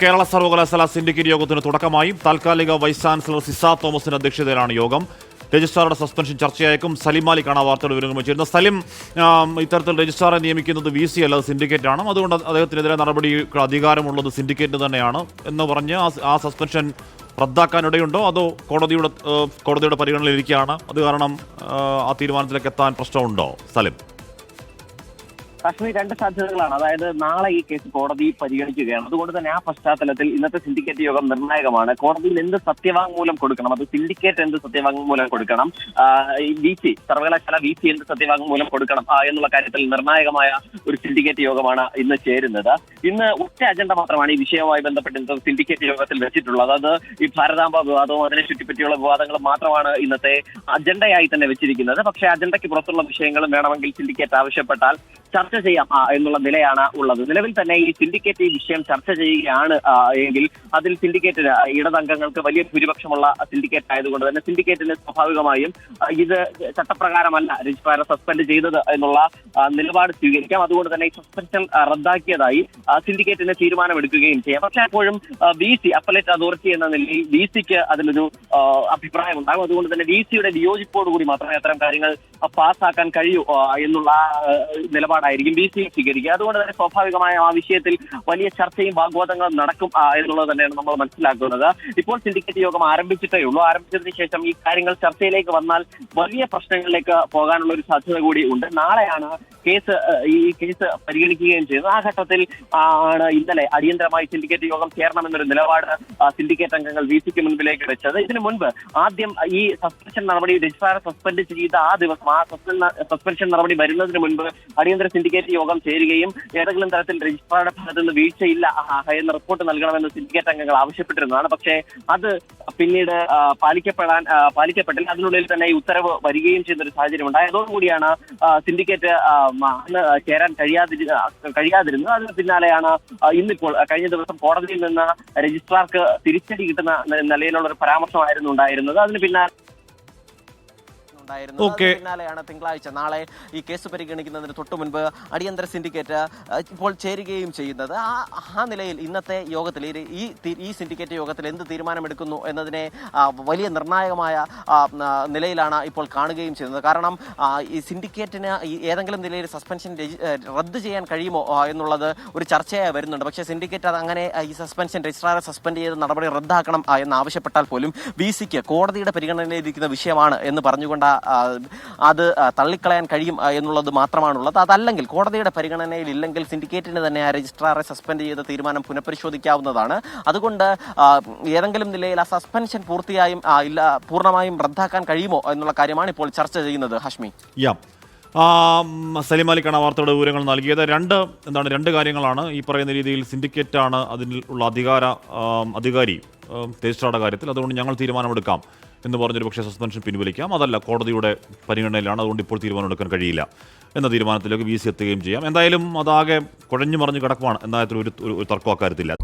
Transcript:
കേരള സർവകലാശാല സിൻഡിക്കേറ്റ് യോഗത്തിന് തുടക്കമായി താൽക്കാലിക വൈസ് ചാൻസലർ സിസ തോമസിന്റെ അധ്യക്ഷതയിലാണ് യോഗം. രജിസ്ട്രാറുടെ സസ്പെൻഷൻ ചർച്ചയായേക്കും. സലിം മാലിക്കാണ് ആ വാർത്തയുടെ വിവരങ്ങൾ വെച്ചിരുന്നത്. സലിം ഇത്തരത്തിൽ രജിസ്ട്രാറെ നിയമിക്കുന്നത് വി സി അല്ലാതെ സിൻഡിക്കേറ്റ് ആണ് അതുകൊണ്ട് അദ്ദേഹത്തിനെതിരെ നടപടി അധികാരമുള്ളത് സിൻഡിക്കേറ്റ് തന്നെയാണ് എന്ന് പറഞ്ഞ് ആ സസ്പെൻഷൻ റദ്ദാക്കാനിടയുണ്ടോ? അതോ കോടതിയുടെ കോടതിയുടെ പരിഗണനയിലിരിക്കുകയാണ് അത് കാരണം ആ തീരുമാനത്തിലേക്ക് എത്താൻ പ്രശ്നമുണ്ടോ? സലിം. കാശ്മീർ രണ്ട് സാധ്യതകളാണ്. അതായത് നാളെ ഈ കേസ് കോടതി പരിഗണിക്കുകയാണ്. അതുകൊണ്ട് തന്നെ ആ പശ്ചാത്തലത്തിൽ ഇന്നത്തെ സിൻഡിക്കേറ്റ് യോഗം നിർണായകമാണ്. കോടതിയിൽ എന്ത് സത്യവാങ്മൂലം കൊടുക്കണം? അത് സിൻഡിക്കേറ്റ് എന്ത് സത്യവാങ്മൂലം കൊടുക്കണം? വി സി സർവകലാശാല വി സി എന്ത് സത്യവാങ്മൂലം കൊടുക്കണം? എന്നുള്ള കാര്യത്തിൽ നിർണായകമായ ഒരു സിൻഡിക്കേറ്റ് യോഗമാണ് ഇന്ന് ചേരുന്നത്. ഇന്ന് ഒറ്റ അജണ്ട മാത്രമാണ് ഈ വിഷയവുമായി ബന്ധപ്പെട്ട് ഇന്നത്തെ സിൻഡിക്കേറ്റ് യോഗത്തിൽ വെച്ചിട്ടുള്ളത്. അത് ഈ ഭാരതാംബ വിവാദവും അതിനെ ചുറ്റിപ്പറ്റിയുള്ള വിവാദങ്ങളും മാത്രമാണ് ഇന്നത്തെ അജണ്ടയായി തന്നെ വെച്ചിരിക്കുന്നത്. പക്ഷേ അജണ്ടയ്ക്ക് പുറത്തുള്ള വിഷയങ്ങളും വേണമെങ്കിൽ സിൻഡിക്കേറ്റ് ആവശ്യപ്പെട്ടാൽ ചർച്ച ചെയ്യാം എന്നുള്ള നിലയാണ് ഉള്ളത്. നിലവിൽ തന്നെ ഈ സിൻഡിക്കേറ്റ് ഈ വിഷയം ചർച്ച ചെയ്യുകയാണ് എങ്കിൽ അതിൽ സിൻഡിക്കേറ്റിന് ഇടതംഗങ്ങൾക്ക് വലിയ ഭൂരിപക്ഷമുള്ള സിൻഡിക്കേറ്റ് ആയതുകൊണ്ട് തന്നെ സിൻഡിക്കേറ്റിന് സ്വാഭാവികമായും ഇത് ചട്ടപ്രകാരമല്ല രജിസ്ട്രാറെ സസ്പെൻഡ് ചെയ്തത് എന്നുള്ള നിലപാട് സ്വീകരിക്കാം. അതുകൊണ്ട് തന്നെ ഈ സസ്പെൻഷൻ റദ്ദാക്കിയതായി സിൻഡിക്കേറ്റിന് തീരുമാനമെടുക്കുകയും ചെയ്യാം. പക്ഷേ അപ്പോഴും ബി സി അപ്പലേറ്റ് അതോറിറ്റി എന്ന നിലയിൽ ബി സിക്ക് അതിലൊരു അഭിപ്രായം ഉണ്ടാകും. അതുകൊണ്ട് തന്നെ ബി സിയുടെ വിയോജിപ്പോടുകൂടി മാത്രമേ അത്തരം കാര്യങ്ങൾ പാസ്സാക്കാൻ കഴിയൂ എന്നുള്ള ആ, നിലപാടായിരിക്കും ബി സി സ്വീകരിക്കുക. അതുകൊണ്ട് തന്നെ സ്വാഭാവികമായും ആ വിഷയത്തിൽ വലിയ ചർച്ചയും വാഗ്വാദങ്ങളും നടക്കും എന്നുള്ളത് തന്നെയാണ് നമ്മൾ മനസ്സിലാക്കുന്നത്. ഇപ്പോൾ സിൻഡിക്കേറ്റ് യോഗം ആരംഭിച്ചിട്ടേ ഉള്ളൂ. ആരംഭിച്ചതിന് ശേഷം ഈ കാര്യങ്ങൾ ചർച്ചയിലേക്ക് വന്നാൽ വലിയ പ്രശ്നങ്ങളിലേക്ക് പോകാനുള്ള ഒരു സാധ്യത കൂടി ഉണ്ട്. നാളെയാണ് കേസ് ഈ കേസ് പരിഗണിക്കുകയും ചെയ്യുന്നത്. ആ ഘട്ടത്തിൽ ആണ് ഇന്നലെ അടിയന്തരമായി സിൻഡിക്കേറ്റ് യോഗം ചേരണമെന്നൊരു നിലപാട് സിൻഡിക്കേറ്റ് അംഗങ്ങൾ വി സിക്ക് മുൻപിലേക്ക് വെച്ചത്. ഇതിനു മുൻപ് ആദ്യം ഈ സസ്പെൻഷൻ നടപടി രജിസ്ട്രാറെ സസ്പെൻഡ് ചെയ്ത ആ ദിവസം ആ സസ്പെൻഷൻ നടപടി വരുന്നതിന് മുൻപ് അടിയന്തര സിൻഡിക്കേറ്റ് യോഗം ചേരുകയും ഏതെങ്കിലും തരത്തിൽ രജിസ്ട്രാറുടെ ഭാഗത്ത് നിന്ന് വീഴ്ചയില്ല എന്ന റിപ്പോർട്ട് നൽകണമെന്ന് സിൻഡിക്കേറ്റ് അംഗങ്ങൾ ആവശ്യപ്പെട്ടിരുന്നതാണ്. പക്ഷേ അത് പിന്നീട് പാലിക്കപ്പെടാൻ പാലിക്കപ്പെട്ടില്ല. അതിനുള്ളിൽ തന്നെ ഈ ഉത്തരവ് വരികയും ചെയ്യുന്ന ഒരു സാഹചര്യം ഉണ്ടായി. അതോടുകൂടിയാണ് ആ, സിൻഡിക്കേറ്റ് അന്ന് ചേരാൻ കഴിയാതിരി കഴിയാതിരുന്നത്. അതിന് പിന്നാലെയാണ് ഇന്നിപ്പോൾ കഴിഞ്ഞ ദിവസം കോടതിയിൽ നിന്ന് രജിസ്ട്രാർക്ക് തിരിച്ചടി കിട്ടുന്ന നിലയിലുള്ള ഒരു പരാമർശമായിരുന്നു ഉണ്ടായിരുന്നത്. അതിന് പിന്നാലെ ഉണ്ടായിരുന്നത്. പിന്നാലെയാണ് തിങ്കളാഴ്ച നാളെ ഈ കേസ് പരിഗണിക്കുന്നതിന് തൊട്ടു മുൻപ് അടിയന്തര സിൻഡിക്കേറ്റ് ഇപ്പോൾ ചേരുകയും ചെയ്യുന്നത്. ആ ആ നിലയിൽ ഇന്നത്തെ യോഗത്തിൽ ഈ- ഈ സിൻഡിക്കേറ്റ് യോഗത്തിൽ എന്ത് തീരുമാനമെടുക്കുന്നു എന്നതിനെ വലിയ നിർണായകമായ നിലയിലാണ് ഇപ്പോൾ കാണുകയും ചെയ്യുന്നത്. കാരണം ഈ സിൻഡിക്കേറ്റിന് ഏതെങ്കിലും നിലയിൽ സസ്പെൻഷൻ റദ്ദ് ചെയ്യാൻ കഴിയുമോ എന്നുള്ളത് ഒരു ചർച്ചയായി വരുന്നുണ്ട്. പക്ഷേ സിൻഡിക്കേറ്റ് അത് അങ്ങനെ ഈ സസ്പെൻഷൻ രജിസ്ട്രാറെ സസ്പെൻഡ് ചെയ്ത് നടപടി റദ്ദാക്കണം എന്ന് ആവശ്യപ്പെട്ടാൽ പോലും വി സിക്ക് കോടതിയുടെ പരിഗണനയിലിരിക്കുന്ന വിഷയമാണ് എന്ന് പറഞ്ഞുകൊണ്ട് അത് തള്ളിക്കളയാൻ കഴിയും എന്നുള്ളത് മാത്രമാണുള്ളത്. അതല്ലെങ്കിൽ കോടതിയുടെ പരിഗണനയിൽ ഇല്ലെങ്കിൽ സിൻഡിക്കേറ്റിന് തന്നെ ആ രജിസ്ട്രാറെ സസ്പെൻഡ് ചെയ്ത തീരുമാനം പുനഃപരിശോധിക്കാവുന്നതാണ്. അതുകൊണ്ട് ഏതെങ്കിലും നിലയിൽ ആ സസ്പെൻഷൻ പൂർത്തിയായും ഇല്ല പൂർണമായും റദ്ദാക്കാൻ കഴിയുമോ എന്നുള്ള കാര്യമാണ് ഇപ്പോൾ ചർച്ച ചെയ്യുന്നത് ഹഷ്മി. യാ. സലിം അലിക്കാണ് വാർത്തയുടെ വിവരങ്ങൾ നൽകിയത്. രണ്ട് എന്താണ് രണ്ട് കാര്യങ്ങളാണ് ഈ പറയുന്ന രീതിയിൽ സിൻഡിക്കേറ്റാണ് ഉള്ള അധികാര അധികാരി രജിസ്ട്രാറുടെ കാര്യത്തിൽ. അതുകൊണ്ട് ഞങ്ങൾ തീരുമാനമെടുക്കാം. എന്ന് പറഞ്ഞൊരു പക്ഷേ സസ്പെൻഷൻ പിൻവലിക്കാം. അതല്ല കോടതിയുടെ പരിഗണനയിലാണ്. അതുകൊണ്ട് ഇപ്പോൾ തീരുമാനമെടുക്കാൻ കഴിയില്ല എന്ന തീരുമാനത്തിലേക്ക് വി സി എത്തുകയും ചെയ്യാം. എന്തായാലും അതാകെ കുഴഞ്ഞു മറിഞ്ഞ് കിടക്കുവാണ്. എന്തായാലും ഒരു ഒരു തർക്കം അക്കാര്യത്തില്ല